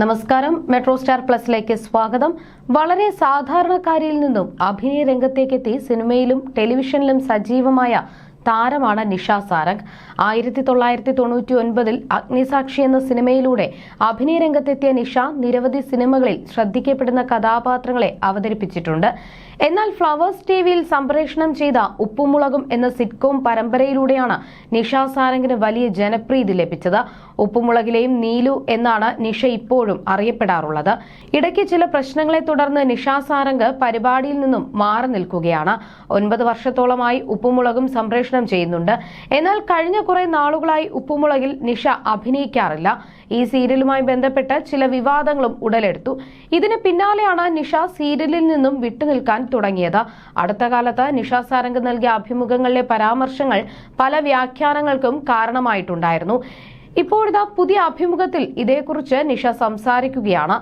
നമസ്കാരം. Metro star പ്ലസിലേക്ക് സ്വാഗതം. വളരെ സാധാരണക്കാരിൽ നിന്നും അഭിനയ രംഗത്തേക്കെത്തി സിനിമയിലും ടെലിവിഷനിലും സജീവമായ താരമാണ് നിഷ സാരംഗ്. ആയിരത്തി തൊള്ളായിരത്തി തൊണ്ണൂറ്റി ഒൻപതിൽ അഗ്നിസാക്ഷി എന്ന സിനിമയിലൂടെ അഭിനയ രംഗത്തെത്തിയ നിഷ നിരവധി സിനിമകളിൽ ശ്രദ്ധിക്കപ്പെടുന്ന കഥാപാത്രങ്ങളെ അവതരിപ്പിച്ചിട്ടുണ്ട്. എന്നാൽ ഫ്ലവേഴ്സ് ടി വിയിൽ സംപ്രേഷണം ചെയ്ത ഉപ്പുമുളകും എന്ന സിറ്റ്കോം പരമ്പരയിലൂടെയാണ് നിഷ സാരംഗിന് വലിയ ജനപ്രീതി ലഭിച്ചത്. ഉപ്പുമുളകിലെയും നീലു എന്നാണ് നിഷ ഇപ്പോഴും അറിയപ്പെടാറുള്ളത്. ഇടയ്ക്ക് ചില പ്രശ്നങ്ങളെ തുടർന്ന് നിഷ സാരംഗ് പരിപാടിയിൽ നിന്നും മാറി നിൽക്കുകയാണ്. ഒൻപത് വർഷത്തോളമായി ഉപ്പുമുളകും സംപ്രേഷണം ചെയ്യുന്നുണ്ട്. എന്നാൽ കഴിഞ്ഞ കുറെ നാളുകളായി ഉപ്പുമുളകിൽ നിഷ അഭിനയിക്കാറില്ല. ഈ സീരിയലുമായി ബന്ധപ്പെട്ട ചില വിവാദങ്ങളും ഉടലെടുത്തു. ഇതിന് പിന്നാലെയാണ് നിഷ സീരിയലിൽ നിന്നും വിട്ടുനിൽക്കാൻ തുടങ്ങിയത്. അടുത്ത കാലത്ത് നിഷ സാരംഗ് നൽകിയ അഭിമുഖങ്ങളിലെ പരാമർശങ്ങൾ പല വ്യാഖ്യാനങ്ങൾക്കും കാരണമായിട്ടുണ്ടായിരുന്നു. ഇപ്പോഴിതാ പുതിയ അഭിമുഖത്തിൽ ഇതേക്കുറിച്ച് നിഷ സംസാരിക്കുകയാണ്.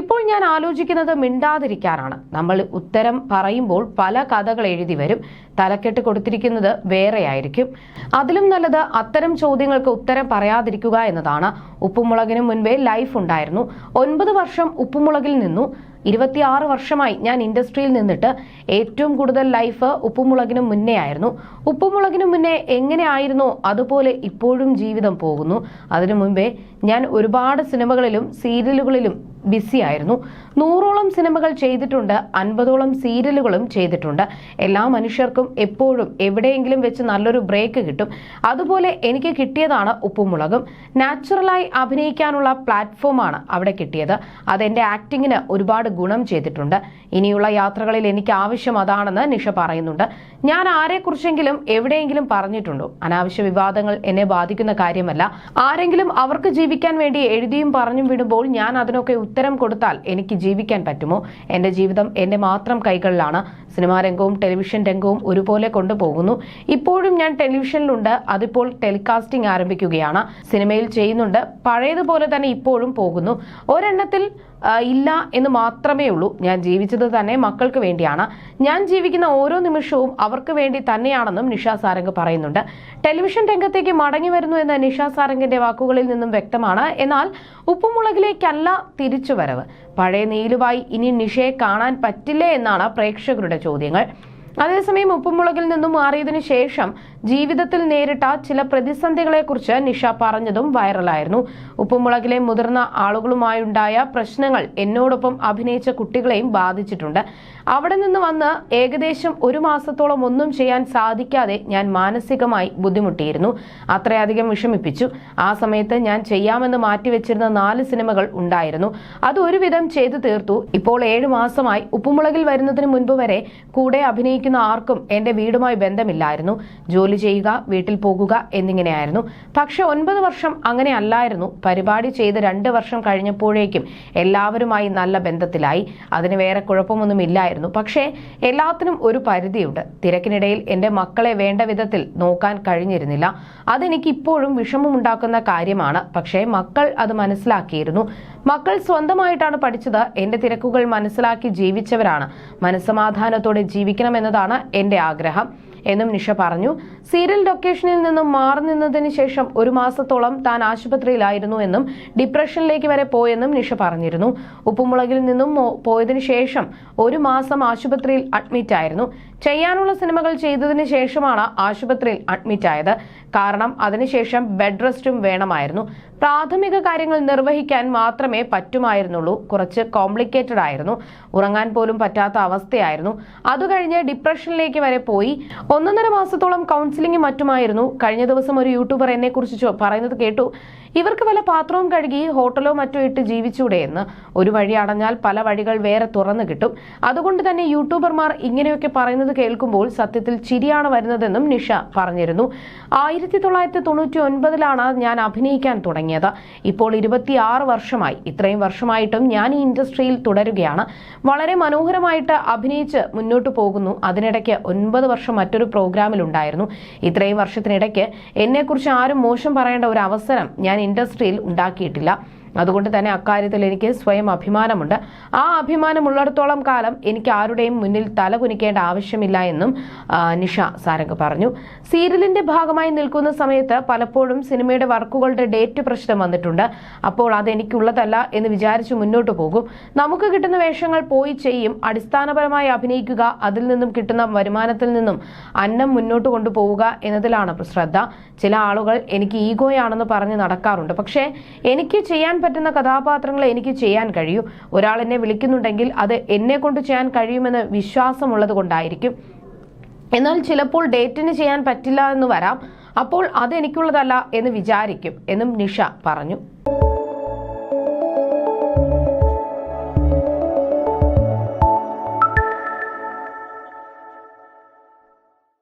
ഇപ്പോൾ ഞാൻ ആലോചിക്കുന്നത് മിണ്ടാതിരിക്കാനാണ്. നമ്മൾ ഉത്തരം പറയുമ്പോൾ പല കഥകൾ എഴുതി വരും. തലക്കെട്ട് കൊടുത്തിരിക്കുന്നത് വേറെയായിരിക്കും. അതിലും നല്ലത് അത്തരം ചോദ്യങ്ങൾക്ക് ഉത്തരം പറയാതിരിക്കുക എന്നതാണ്. ഉപ്പുമുളകിന് മുൻപേ ലൈഫ് ഉണ്ടായിരുന്നു. ഒൻപത് വർഷം ഉപ്പുമുളകിൽ നിന്നു. ഇരുപത്തിയാറ് വർഷമായി ഞാൻ ഇൻഡസ്ട്രിയിൽ നിന്നിട്ട് ഏറ്റവും കൂടുതൽ ലൈഫ് ഉപ്പുമുളകിനും മുന്നേ ആയിരുന്നു. ഉപ്പുമുളകിനും മുന്നേ എങ്ങനെയായിരുന്നു അതുപോലെ ഇപ്പോഴും ജീവിതം പോകുന്നു. അതിനു മുമ്പേ ഞാൻ ഒരുപാട് സിനിമകളിലും സീരിയലുകളിലും ബിസി ആയിരുന്നു. നൂറോളം സിനിമകൾ ചെയ്തിട്ടുണ്ട് അൻപതോളം സീരിയലുകളും ചെയ്തിട്ടുണ്ട്. എല്ലാ മനുഷ്യർക്കും എപ്പോഴും എവിടെയെങ്കിലും വെച്ച് നല്ലൊരു ബ്രേക്ക് കിട്ടും. അതുപോലെ എനിക്ക് കിട്ടിയതാണ് ഉപ്പുമുളകും. നാച്ചുറലായി അഭിനയിക്കാനുള്ള പ്ലാറ്റ്ഫോമാണ് അവിടെ കിട്ടിയത്. അതെന്റെ ആക്ടിങ്ങിന് ഒരുപാട് ഗുണം ചെയ്തിട്ടുണ്ട്. ഇനിയുള്ള യാത്രകളിൽ എനിക്ക് ആവശ്യം അതാണെന്ന് നിഷ പറയുന്നുണ്ട്. ഞാൻ ആരെക്കുറിച്ചെങ്കിലും എവിടെയെങ്കിലും പറഞ്ഞിട്ടുണ്ടോ? അനാവശ്യ വിവാദങ്ങൾ എന്നെ ബാധിക്കുന്ന കാര്യമല്ല. ആരെങ്കിലും അവർക്ക് ജീവിക്കാൻ വേണ്ടി എഴുതിയും പറഞ്ഞും വിടുമ്പോൾ ഞാൻ അതിനൊക്കെ ഉത്തരം കൊടുത്താൽ എനിക്ക് ജീവിക്കാൻ പറ്റുമോ? എന്റെ ജീവിതം എന്റെ മാത്രം കൈകളിലാണ്. സിനിമാ രംഗവും ടെലിവിഷൻ രംഗവും ഒരുപോലെ കൊണ്ടുപോകുന്നു. ഇപ്പോഴും ഞാൻ ടെലിവിഷനിലുണ്ട്. അതിപ്പോൾ ടെലികാസ്റ്റിംഗ് ആരംഭിക്കുകയാണ്. സിനിമയിൽ ചെയ്യുന്നുണ്ട്. പഴയതുപോലെ തന്നെ ഇപ്പോഴും പോകുന്നു. ഒരെണ്ണത്തിൽ ഇല്ല എന്ന് മാത്രമേ ഉള്ളൂ. ഞാൻ ജീവിച്ചത് തന്നെ മക്കൾക്ക് വേണ്ടിയാണ്. ഞാൻ ജീവിക്കുന്ന ഓരോ നിമിഷവും അവർക്ക് വേണ്ടി തന്നെയാണെന്നും നിഷ സാരംഗ് പറയുന്നുണ്ട്. ടെലിവിഷൻ രംഗത്തേക്ക് മടങ്ങി വരുന്നു എന്ന നിഷ സാരംഗിന്റെ വാക്കുകളിൽ നിന്നും വ്യക്തമാണ്. എന്നാൽ ഉപ്പുമുളകിലേക്കല്ല തിരിച്ചുവരവ് പഴയ നീലുവായി ഇനി നിഷയെ കാണാൻ പറ്റില്ലേ എന്നാണ് പ്രേക്ഷകരുടെ ചോദ്യങ്ങൾ. അതേസമയം ഉപ്പുമുളകിൽ നിന്നും മാറിയതിനു ശേഷം ജീവിതത്തിൽ നേരിട്ട ചില പ്രതിസന്ധികളെക്കുറിച്ച് നിഷ പറഞ്ഞതും വൈറലായിരുന്നു. ഉപ്പുമുളകിലെ മുതിർന്ന ആളുകളുമായുണ്ടായ പ്രശ്നങ്ങൾ എന്നോടൊപ്പം അഭിനയിച്ച കുട്ടികളെയും ബാധിച്ചിട്ടുണ്ട്. അവിടെ നിന്ന് വന്ന് ഏകദേശം ഒരു മാസത്തോളം ഒന്നും ചെയ്യാൻ സാധിക്കാതെ ഞാൻ മാനസികമായി ബുദ്ധിമുട്ടിയിരുന്നു. അത്രയധികം വിഷമിപ്പിച്ചു. ആ സമയത്ത് ഞാൻ ചെയ്യാമെന്ന് മാറ്റിവെച്ചിരുന്ന നാല് സിനിമകൾ ഉണ്ടായിരുന്നു. അത് ഒരുവിധം ചെയ്തു തീർത്തു. ഇപ്പോൾ ഏഴു മാസമായി ഉപ്പുമുളകിൽ വരുന്നതിന് മുൻപ് വരെ കൂടെ അഭിനയിക്കുന്ന ആർക്കും എന്റെ വീടുമായി ബന്ധമില്ലായിരുന്നു. ജോലി ചെയ്യുക വീട്ടിൽ പോകുക എന്നിങ്ങനെയായിരുന്നു. പക്ഷെ ഒൻപത് വർഷം അങ്ങനെ അല്ലായിരുന്നു. പരിപാടി ചെയ്ത് രണ്ട് വർഷം കഴിഞ്ഞപ്പോഴേക്കും എല്ലാവരുമായി നല്ല ബന്ധത്തിലായി. അതിന് വേറെ കുഴപ്പമൊന്നും ഇല്ലായിരുന്നു പക്ഷേ എല്ലാത്തിനും ഒരു പരിധിയുണ്ട്. തിരക്കിനിടയിൽ എന്റെ മക്കളെ വേണ്ട വിധത്തിൽ നോക്കാൻ കഴിഞ്ഞിരുന്നില്ല. അതെനിക്ക് ഇപ്പോഴും വിഷമമുണ്ടാക്കുന്ന കാര്യമാണ്. പക്ഷേ മക്കൾ അത് മനസ്സിലാക്കിയിരുന്നു. മക്കൾ സ്വന്തമായിട്ടാണ് പഠിച്ചത്. എന്റെ തിരക്കുകൾ മനസ്സിലാക്കി ജീവിച്ചവരാണ്. മനസ്സമാധാനത്തോടെ ജീവിക്കണമെന്നതാണ് എന്റെ ആഗ്രഹം. എന്നും നിഷ പറഞ്ഞു. സീരിയൽ ലൊക്കേഷനിൽ നിന്നും മാറി നിന്നതിന് ശേഷം ഒരു മാസത്തോളം താൻ ആശുപത്രിയിലായിരുന്നു എന്നും ഡിപ്രഷനിലേക്ക് വരെ പോയെന്നും നിഷ പറഞ്ഞിരുന്നു. ഉപ്പുമുളകിൽ നിന്നും പോയതിനു ശേഷം ഒരു മാസം ആശുപത്രിയിൽ അഡ്മിറ്റ് ആയിരുന്നു ചെയ്യാനുള്ള സിനിമകൾ ചെയ്തതിന് ശേഷമാണ് ആശുപത്രിയിൽ അഡ്മിറ്റ് ആയത്. കാരണം അതിനുശേഷം ബെഡ് റെസ്റ്റും വേണമായിരുന്നു. പ്രാഥമിക കാര്യങ്ങൾ നിർവഹിക്കാൻ മാത്രമേ പറ്റുമായിരുന്നുള്ളൂ. കുറച്ച് കോംപ്ലിക്കേറ്റഡ് ആയിരുന്നു. ഉറങ്ങാൻ പോലും പറ്റാത്ത അവസ്ഥയായിരുന്നു. അത് കഴിഞ്ഞ് ഡിപ്രഷനിലേക്ക് വരെ പോയി. ഒന്നൊന്നര മാസത്തോളം കൗൺസിലിംഗ് മറ്റുമായിരുന്നു. കഴിഞ്ഞ ദിവസം ഒരു യൂട്യൂബർ എന്നെ കുറിച്ച് പറയുന്നത് കേട്ടു. ഇവർക്ക് വല്ല പാത്രവും കഴുകി ഹോട്ടലോ മറ്റോ ഇട്ട് ജീവിച്ചൂടെ എന്ന്. ഒരു വഴി അടഞ്ഞാൽ പല വഴികൾ വേറെ തുറന്നു കിട്ടും. അതുകൊണ്ട് തന്നെ യൂട്യൂബർമാർ ഇങ്ങനെയൊക്കെ പറയുന്നത് കേൾക്കുമ്പോൾ സത്യത്തിൽ ചിരിയാണ് വരുന്നതെന്നും നിഷ പറഞ്ഞിരുന്നു. ആയിരത്തി തൊള്ളായിരത്തി തൊണ്ണൂറ്റി ഒൻപതിലാണ് ഞാൻ അഭിനയിക്കാൻ തുടങ്ങിയത്. ഇപ്പോൾ ഇരുപത്തിയാറ് വർഷമായി. ഇത്രയും വർഷമായിട്ടും ഞാൻ ഈ ഇൻഡസ്ട്രിയിൽ തുടരുകയാണ്. വളരെ മനോഹരമായിട്ട് അഭിനയിച്ച് മുന്നോട്ട് പോകുന്നു. അതിനിടയ്ക്ക് ഒൻപത് വർഷം മറ്റൊരു പ്രോഗ്രാമിലുണ്ടായിരുന്നു ഇത്രയും വർഷത്തിനിടയ്ക്ക് എന്നെക്കുറിച്ച് ആരും മോശം പറയേണ്ട ഒരു അവസരം ഞാൻ ഇൻഡസ്ട്രിയിൽ ഉണ്ടാക്കിയിട്ടില്ല. അതുകൊണ്ട് തന്നെ അക്കാര്യത്തിൽ എനിക്ക് സ്വയം അഭിമാനമുണ്ട്. ആ അഭിമാനമുള്ളിടത്തോളം കാലം എനിക്ക് ആരുടെയും മുന്നിൽ തല കുനിക്കേണ്ട ആവശ്യമില്ല എന്നും നിഷ സാരംഗ് പറഞ്ഞു. സീരിയലിന്റെ ഭാഗമായി നിൽക്കുന്ന സമയത്ത് പലപ്പോഴും സിനിമയുടെ വർക്കുകളുടെ ഡേറ്റ് പ്രശ്നം വന്നിട്ടുണ്ട്. അപ്പോൾ അത് എനിക്കുള്ളതല്ല എന്ന് വിചാരിച്ച് മുന്നോട്ട് പോകും. നമുക്ക് കിട്ടുന്ന വേഷങ്ങൾ പോയി ചെയ്യും. അടിസ്ഥാനപരമായി അഭിനയിക്കുക അതിൽ നിന്നും കിട്ടുന്ന വരുമാനത്തിൽ നിന്നും അന്നം മുന്നോട്ട് കൊണ്ടുപോവുക എന്നതിലാണ് ശ്രദ്ധ ചില ആളുകൾ എനിക്ക് ഈഗോയാണെന്ന് പറഞ്ഞ് നടക്കാറുണ്ട്. പക്ഷേ എനിക്ക് ചെയ്യാൻ പറ്റുന്ന കഥാപാത്രങ്ങളെ എനിക്ക് ചെയ്യാൻ കഴിയൂ. ഒരാൾ എന്നെ വിളിക്കുന്നുണ്ടെങ്കിൽ അത് എന്നെ കൊണ്ട് ചെയ്യാൻ കഴിയുമെന്ന് വിശ്വാസമുള്ളത് കൊണ്ടായിരിക്കും. എന്നാൽ ചിലപ്പോൾ ഡേറ്റിന് ചെയ്യാൻ പറ്റില്ല എന്ന് വരാം. അപ്പോൾ അത് എനിക്കുള്ളതല്ല എന്ന് വിചാരിക്കും എന്നും നിഷ പറഞ്ഞു.